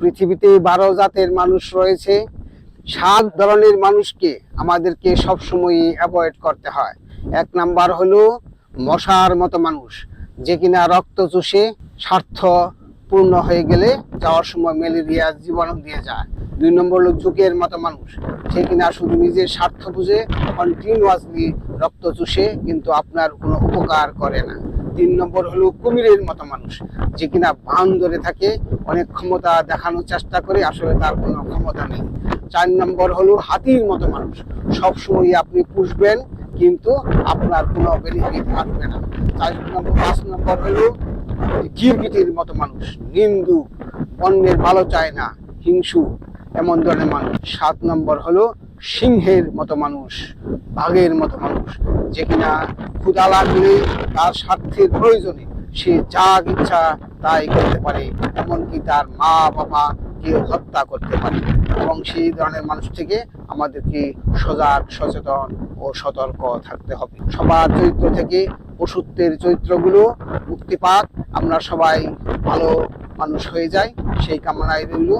পৃথিবীতে বারো জাতের মানুষ রয়েছে। সাত ধরনের মানুষকে আমাদেরকে সবসময় অ্যাভয়েড করতে হয়। এক নাম্বার হলো মশার মতো মানুষ। যে কিনা রক্ত চুষে স্বার্থ পূর্ণ হয়ে গেলে যাওয়ার সময় ম্যালেরিয়া জীবাণু দিয়ে যায়। দুই নম্বর হলো যুগের মতো মানুষ। সে কিনা শুধু নিজের স্বার্থ বুঝে কন্টিনিউয়াসলি রক্ত চুষে কিন্তু আপনার কোনো উপকার করে না। তিন নম্বর হলো কুমিরের মতো মানুষ, যে কিনা বান ধরে থাকে, অনেক ক্ষমতা দেখানোর চেষ্টা করে, আসলে তার কোনো ক্ষমতা নেই। চার নম্বর হলো হাতির মতো মানুষ সব সময় আপনি পুষবেন, কিন্তু আপনার কোনো বেনিফিট আসবে না। চার নম্বর, পাঁচ নম্বর হলো গিরগিটির মতো মানুষ, নিন্দু, অন্যের ভালো চায় না, হিংসু, এমন ধরনের মানুষ। সাত নম্বর হলো সিংহের মতো মানুষ, বাঘের মতো মানুষ, যে কিনা ক্ষুদা লাগলে তার স্বার্থের প্রয়োজনে সে যা ইচ্ছা তাই করতে পারে, এমনকি তার মা, বাবা কেউ হত্যা করতে পারে। এবং সেই ধরনের মানুষ থেকে আমাদেরকে সজাগ, সচেতন ও সতর্ক থাকতে হবে। সবার চরিত্র থেকে পশুত্বের চরিত্রগুলো মুক্তি পাক। আমরা সবাই ভালো মানুষ হয়ে যাই। সেই কামনায় রইল।